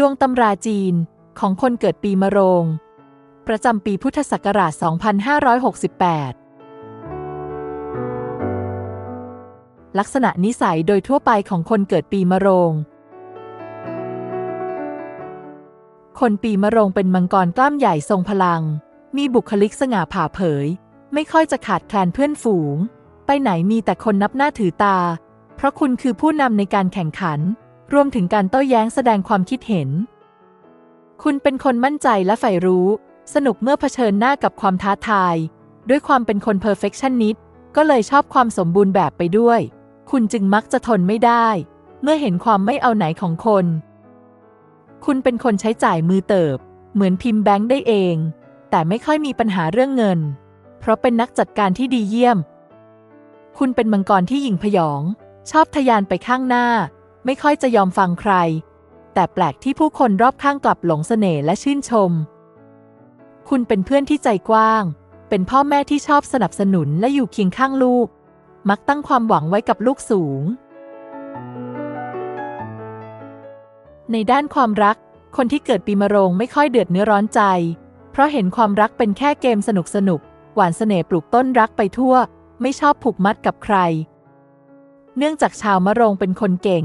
ดวงตำราจีนของคนเกิดปีมะโรง ประจำปีพุทธศักราช 2568 ลักษณะนิสัยโดยทั่วไปของคนเกิดปีมะโรง คนปีมะโรงเป็นมังกรกล้ามใหญ่ทรงพลัง มีบุคลิกสง่าผ่าเผย ไม่ค่อยจะขาดแคลนเพื่อนฝูง ไปไหนมีแต่คนนับหน้าถือตา เพราะคุณคือผู้นำในการแข่งขัน รวมถึงการโต้แย้งแสดงความคิดเห็น คุณเป็นคนมั่นใจและใฝ่รู้ สนุกเมื่อเผชิญหน้ากับความท้าทาย ด้วยความเป็นคน perfectionist ก็เลยชอบความสมบูรณ์แบบไปด้วย คุณจึงมักจะทนไม่ได้ เมื่อเห็นความไม่เอาไหนของคน คุณเป็นคนใช้จ่ายมือเติบ เหมือนพิมพ์แบงค์ได้เอง แต่ไม่ค่อยมีปัญหาเรื่องเงิน เพราะเป็นนักจัดการที่ดีเยี่ยม คุณเป็นมังกรที่หยิ่งพยอง ชอบทะยานไปข้างหน้า ไม่ค่อยจะยอมฟังใคร แต่แปลกที่ผู้คนรอบข้างกลับหลงเสน่ห์และชื่นชม คุณเป็นเพื่อนที่ใจกว้าง เป็นพ่อแม่ที่ชอบสนับสนุนและอยู่เคียงข้างลูก มักตั้งความหวังไว้กับลูกสูง ในด้านความรัก คนที่เกิดปีมะโรงไม่ค่อยเดือดเนื้อร้อนใจ เพราะเห็นความรักเป็นแค่เกมสนุกสนุกหวานเสน่ห์ปลูกต้นรักไปทั่ว ไม่ชอบผูกมัดกับใคร เนื่องจากชาวมะโรงเป็นคนเก่ง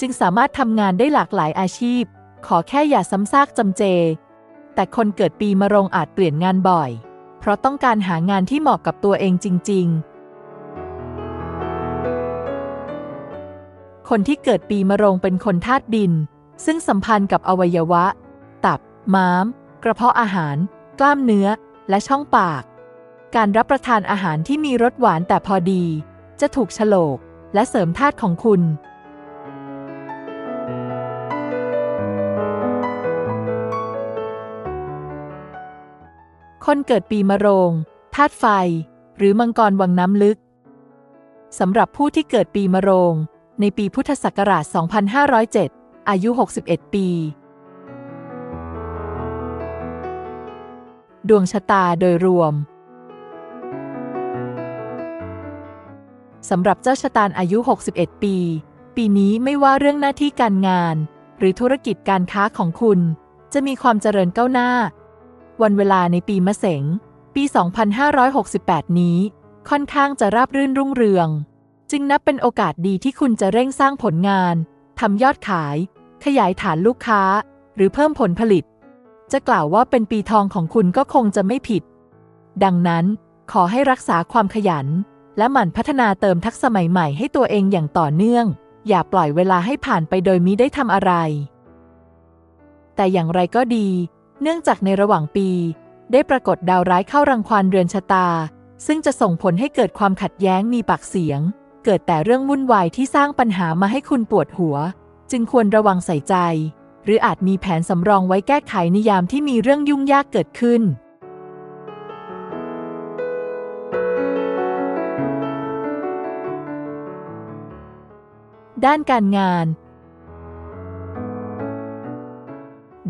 จึงสามารถทำงานได้หลากหลายอาชีพ ขอแค่อย่าซ้ำซากจำเจ แต่คนเกิดปีมะโรงอาจเปลี่ยนงานบ่อย เพราะต้องการหางานที่เหมาะกับตัวเองจริง ๆ คนที่เกิดปีมะโรงเป็นคนธาตุดิน ซึ่งสัมพันธ์กับอวัยวะ ตับ ม้าม กระเพาะอาหาร กล้ามเนื้อ และช่องปาก การรับประทานอาหารที่มีรสหวานแต่พอดี จะถูกฉลกและเสริมธาตุของคุณ คนเกิดปีมะโรงธาตุไฟ หรือมังกรวังน้ำลึก สำหรับผู้ที่เกิดปีมะโรง ในปีพุทธศักราช 2507 อายุ 61 ปี ดวงชะตาโดยรวม สำหรับเจ้าชะตาอายุ 61 ปี ปีนี้ไม่ว่าเรื่องหน้าที่การงาน หรือธุรกิจการค้าของคุณ จะมีความเจริญก้าวหน้า วันเวลาในปีมะเสง ปี 2568 นี้ ค่อนข้างจะราบรื่นรุ่งเรือง จึงนับเป็นโอกาสดีที่คุณจะเร่งสร้างผลงานทำยอดขาย ขยายฐานลูกค้า หรือเพิ่มผลผลิต จะกล่าวว่าเป็นปีทองของคุณก็คงจะไม่ผิด ดังนั้น ขอให้รักษาความขยัน และหมั่นพัฒนาเติมทักษะใหม่ๆให้ตัวเองอย่างต่อเนื่อง อย่าปล่อยเวลาให้ผ่านไปโดยมิได้ทำอะไร แต่อย่างไรก็ดี เนื่องจากในระหว่างปี ได้ปรากฏดาวร้ายเข้ารังควานเรือนชะตา ซึ่งจะส่งผลให้เกิดความขัดแย้งมีปากเสียง เกิดแต่เรื่องวุ่นวายที่สร้างปัญหามาให้คุณปวดหัว จึงควรระวังใส่ใจ หรืออาจมีแผนสำรองไว้แก้ไขในยามที่มีเรื่องยุ่งยากเกิดขึ้น ด้านการงาน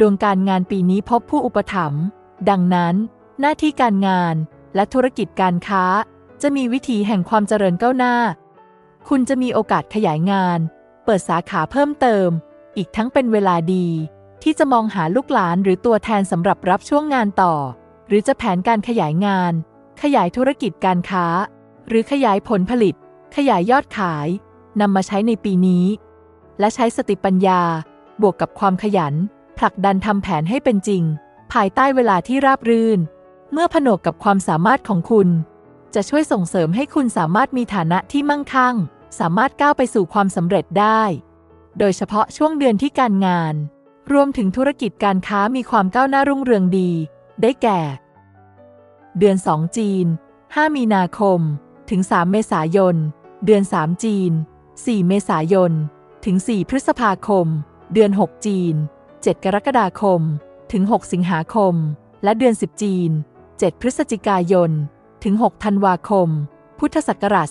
ดวงการงานปีนี้พบผู้อุปถัมภ์ดังนั้น หน้าที่การงานและธุรกิจการค้า จะมีวิถีแห่งความเจริญก้าวหน้า คุณจะมีโอกาสขยายงาน เปิดสาขาเพิ่มเติม อีกทั้งเป็นเวลาดี ที่จะมองหาลูกหลานหรือตัวแทนสำหรับรับช่วงงานต่อ หรือจะแผนการขยายงาน ขยายธุรกิจการค้า หรือขยายผลผลิต ขยายยอดขายนำมาใช้ในปีนี้ และใช้สติปัญญา บวกกับความขยัน ผลักดันทำแผนให้เป็นจริง ภายใต้เวลาที่ราบรื่น เมื่อผนวกกับความสามารถของคุณ จะช่วยส่งเสริมให้คุณสามารถมีฐานะที่มั่งคั่ง สามารถก้าวไปสู่ความสำเร็จได้ โดยเฉพาะช่วงเดือนที่การงาน รวมถึงธุรกิจการค้ามีความก้าวหน้ารุ่งเรืองดี ได้แก่ เดือน 2 จีน 5 มีนาคม ถึง 3 เมษายน เดือน 3 จีน 4 เมษายน ถึง 4 พฤษภาคม เดือน 6 จีน 7 กรกฎาคม ถึง 6 สิงหาคม และเดือน 10 จีน 7 พฤศจิกายน ถึง 6 ธันวาคม พุทธศักราช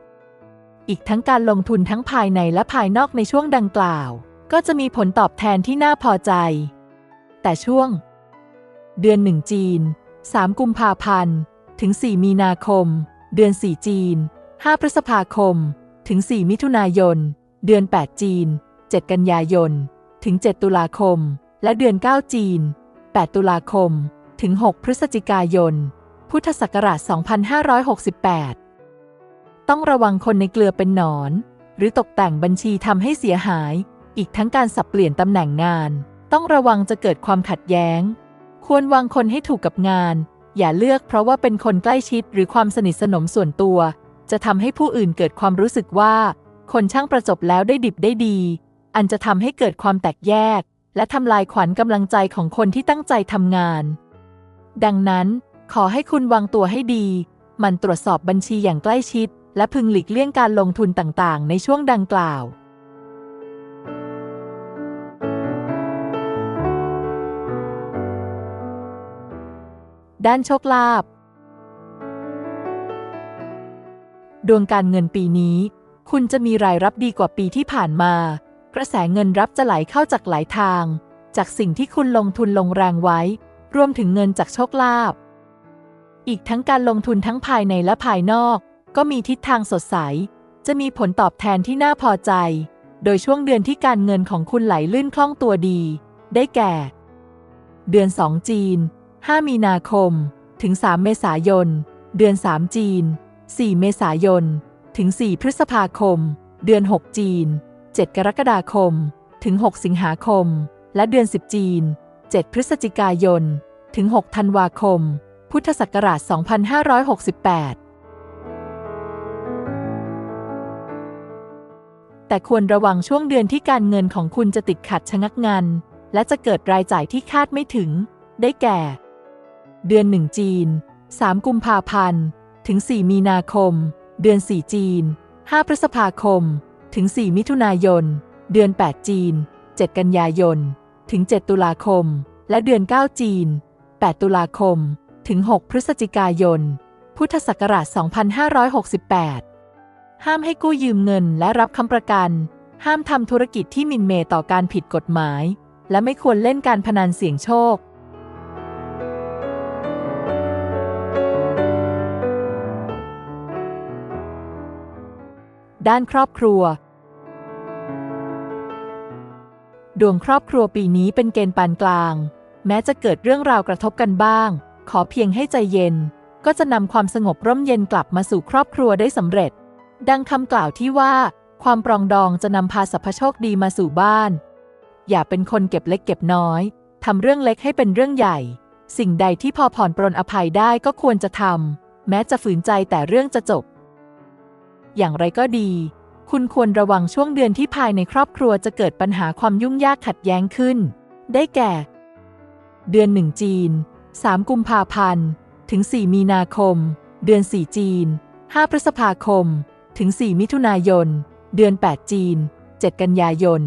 2568 อีกทั้งการลงทุนทั้งภายในและภายนอกในช่วงดังกล่าว ก็จะมีผลตอบแทนที่น่าพอใจ แต่ช่วง เดือน 1 จีน 3 กุมภาพันธ์ ถึง 4 มีนาคม เดือน 4 จีน 5 พฤษภาคม ถึง 4 มิถุนายน เดือน 8 จีน 7 กันยายน ถึง 7 ตุลาคม และเดือน 9 จีน 8 ตุลาคม ถึง 6 พฤศจิกายน พุทธศักราช 2568 ต้องระวังคนในเกลือเป็นหนอน หรือตกแต่งบัญชีทำให้เสียหาย อีกทั้งการสับเปลี่ยนตำแหน่งงาน ต้องระวังจะเกิดความขัดแย้ง ควรวางคนให้ถูกกับงาน อย่าเลือกเพราะว่าเป็นคนใกล้ชิดหรือความสนิทสนมส่วนตัว จะทำให้ผู้อื่นเกิดความรู้สึกว่าคนช่างประจบแล้วได้ดิบได้ดี อันจะทำให้เกิดความแตกแยก และทำลายขวัญกำลังใจของคนที่ตั้งใจทำงาน ดังนั้น ขอให้คุณวางตัวให้ดี มันตรวจสอบบัญชีอย่างใกล้ชิด และพึงหลีกเลี่ยงการลงทุนต่างๆ ในช่วงดังกล่าวด้านโชคลาภดวงการเงินปีนี้ คุณจะมีรายรับดีกว่าปีที่ผ่านมา กระแสเงินรับจะไหลเข้าจากหลายทาง จากสิ่งที่คุณลงทุนลงแรงไว้ รวมถึงเงินจากโชคลาภ อีกทั้งการลงทุนทั้งภายในและภายนอก ก็มีทิศทางสดใส จะมีผลตอบแทนที่น่าพอใจ โดยช่วงเดือนที่การเงินของคุณไหลลื่นคล่องตัวดี ได้แก่ เดือน 2 จีน 5 มีนาคม ถึง 3 เมษายน เดือน 3 จีน 4 เมษายน ถึง 4 พฤษภาคม เดือน 6 จีน 7 กรกฎาคม ถึง 6 สิงหาคม และเดือน 10 จีน 7 พฤศจิกายน ถึง 6 ธันวาคม พุทธศักราช 2568แต่ควรระวังช่วงเดือนที่การเงินของคุณจะติดขัดชะงักงัน และจะเกิดรายจ่ายที่คาดไม่ถึง ได้แก่ เดือน 1 จีน 3 กุมภาพันธ์ ถึง 4 มีนาคม เดือน 4 จีน 5 พฤษภาคม ถึง 4 มิถุนายน เดือน 8 จีน 7 กันยายน ถึง 7 ตุลาคม และเดือน 9 จีน 8 ตุลาคม ถึง 6 พฤศจิกายน พุทธศักราช 2568 ห้ามให้กู้ยืมเงินและรับคำประกัน ห้ามทำธุรกิจที่มินเมต่อการผิดกฎหมาย และไม่ควรเล่นการพนันเสี่ยงโชค ด้านครอบครัว ดวงครอบครัวปีนี้เป็นเกณฑ์ปานกลาง แม้จะเกิดเรื่องราวกระทบกันบ้าง ขอเพียงให้ใจเย็น ก็จะนำความสงบร่มเย็นกลับมาสู่ครอบครัวได้สำเร็จ ดังคำกล่าวที่ว่า ความปรองดองจะนำพาสรรพโชคดีมาสู่บ้าน อย่าเป็นคนเก็บเล็กเก็บน้อยทำเรื่องเล็กให้เป็นเรื่องใหญ่ สิ่งใดที่พอผ่อนปรนอภัยได้ก็ควรจะทำแม้จะฝืนใจแต่เรื่องจะจบ อย่างไรก็ดี คุณควรระวังช่วงเดือนที่ภายในครอบครัวจะเกิดปัญหาความยุ่งยากขัดแย้งขึ้น ได้แก่ เดือนหนึ่งจีน 3 กุมภาพันธ์ ถึง 4 มีนาคม เดือน 4 จีน 5 พฤษภาคม ถึง 4 มิถุนายน เดือน 8 จีน 7 กันยายน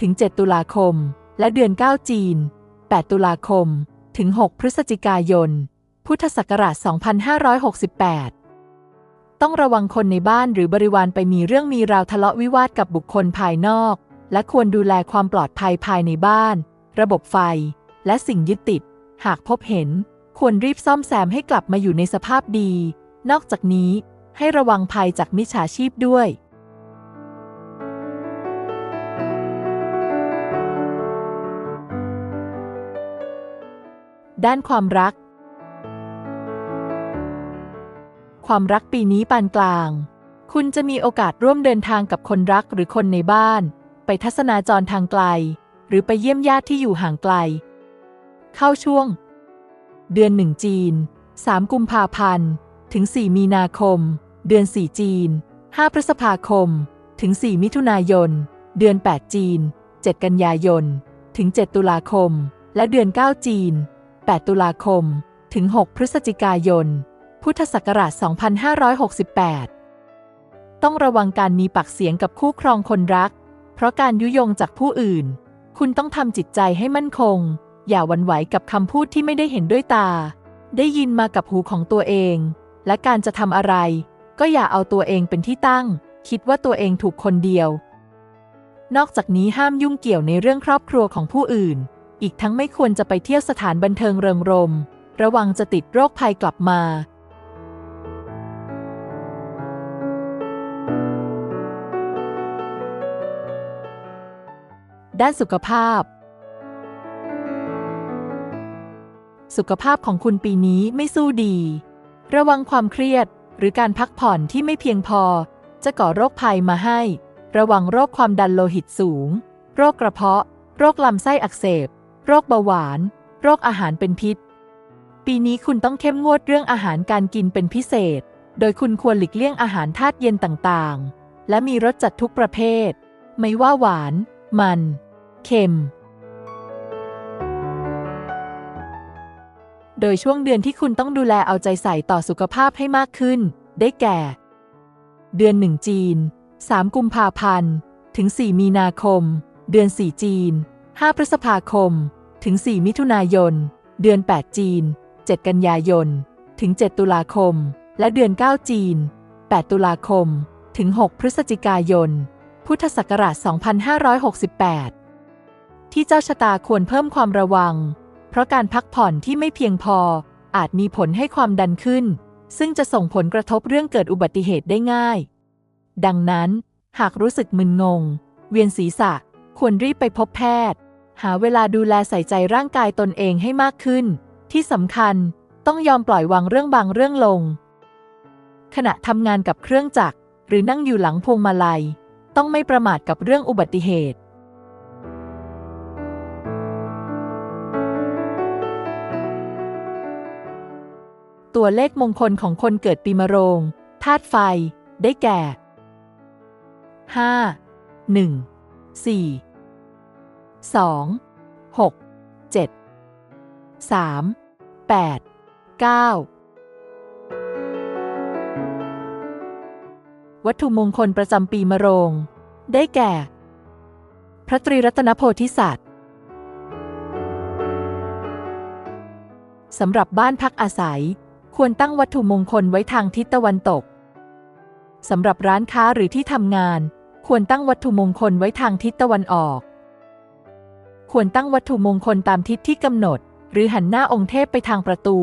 ถึง 7 ตุลาคม และเดือน 9 จีน 8 ตุลาคม ถึง 6 พฤศจิกายน พุทธศักราช 2568 ต้องระวังคนในบ้านหรือบริวารไปมีเรื่องมีราวทะเลาะวิวาทกับบุคคลภายนอก และควรดูแลความปลอดภัยภายในบ้าน ระบบไฟ และสิ่งยึดติด หากพบเห็น ควรรีบซ่อมแซมให้กลับมาอยู่ในสภาพดี นอกจากนี้ ให้ระวังภัยจากมิจฉาชีพด้วยด้านความรัก ความรักปีนี้ปานกลาง คุณจะมีโอกาสร่วมเดินทางกับคนรักหรือคนในบ้าน ไปทัศนาจรทางไกล หรือไปเยี่ยมญาติที่อยู่ห่างไกล เข้าช่วง เดือนหนึ่งจีน 3 กุมภาพันธ์ ถึง 4 มีนาคม เดือน 4 จีน 5 พฤษภาคม ถึง 4 มิถุนายน เดือน 8 จีน 7 กันยายน ถึง 7 ตุลาคม และเดือน 9 จีน 8 ตุลาคม ถึง 6 พฤศจิกายน พุทธศักราช 2568 ต้องระวังการมีปากเสียงกับคู่ครองคนรัก เพราะการยุยงจากผู้อื่น คุณต้องทำจิตใจให้มั่นคง อย่าวั่นไหวกับคำพูดที่ไม่ได้เห็นด้วยตา ได้ยินมากับหูของตัวเอง และการจะทำอะไร ก็อย่าเอาตัวเองเป็นที่ตั้ง คิดว่าตัวเองถูกคนเดียว นอกจากนี้ห้ามยุ่งเกี่ยวในเรื่องครอบครัวของผู้อื่น อีกทั้งไม่ควรจะไปเที่ยวสถานบันเทิงเริงรม ระวังจะติดโรคภัยกลับมา ด้านสุขภาพ สุขภาพของคุณปีนี้ไม่สู้ดี ระวังความเครียดหรือการพักผ่อนที่ไม่เพียงพอ จะก่อโรคภัยมาให้ ระวังโรคความดันโลหิตสูง โรคกระเพาะ โรคลำไส้อักเสบ โรคเบาหวาน โรคอาหารเป็นพิษ ปีนี้คุณต้องเข้มงวดเรื่องอาหารการกินเป็นพิเศษ โดยคุณควรหลีกเลี่ยงอาหารธาตุเย็นต่างๆ และมีรสจัดทุกประเภท ไม่ว่าหวาน มัน เค็ม โดยช่วงเดือนที่คุณต้องดูแลเอาใจใส่ต่อสุขภาพให้มากขึ้น ได้แก่ เดือนหนึ่งจีน 3 กุมภาพันธ์ ถึง 4 มีนาคม เดือน 4 จีน 5 พฤษภาคม ถึง 4 มิถุนายน เดือน 8 จีน 7 กันยายน ถึง 7 ตุลาคม และเดือน 9 จีน 8 ตุลาคม ถึง 6 พฤศจิกายน พุทธศักราช 2568 ที่เจ้าชะตาควรเพิ่มความระวัง เพราะการพักผ่อนที่ไม่เพียงพอ อาจมีผลให้ความดันขึ้น ซึ่งจะส่งผลกระทบเรื่องเกิดอุบัติเหตุได้ง่าย ดังนั้น หากรู้สึกมึนงง เวียนศีรษะ ควรรีบไปพบแพทย์ หาเวลาดูแลใส่ใจร่างกายตนเองให้มากขึ้น ที่สำคัญต้องยอมปล่อยวางเรื่องบางเรื่องลง ขณะทำงานกับเครื่องจักร หรือนั่งอยู่หลังพวงมาลัย ต้องไม่ประมาทกับเรื่องอุบัติเหตุ ตัวเลขมงคลของคนเกิดปีมะโรงธาตุไฟ ได้แก่ห้าหนึ่งสี่สองหกเจ็ดสามแปดเก้าวัตถุมงคลประจำปีมะโรง ได้แก่ พระตรีรัตนโพธิสัตว์สำหรับบ้านพักอาศัย ควรตั้งวัตถุมงคลไว้ทางทิศตะวันตกสำหรับร้านค้าหรือที่ทำงาน ควรตั้งวัตถุมงคลไว้ทางทิศตะวันออก ควรตั้งวัตถุมงคลตามทิศที่กำหนด หรือหันหน้าองค์เทพไปทางประตู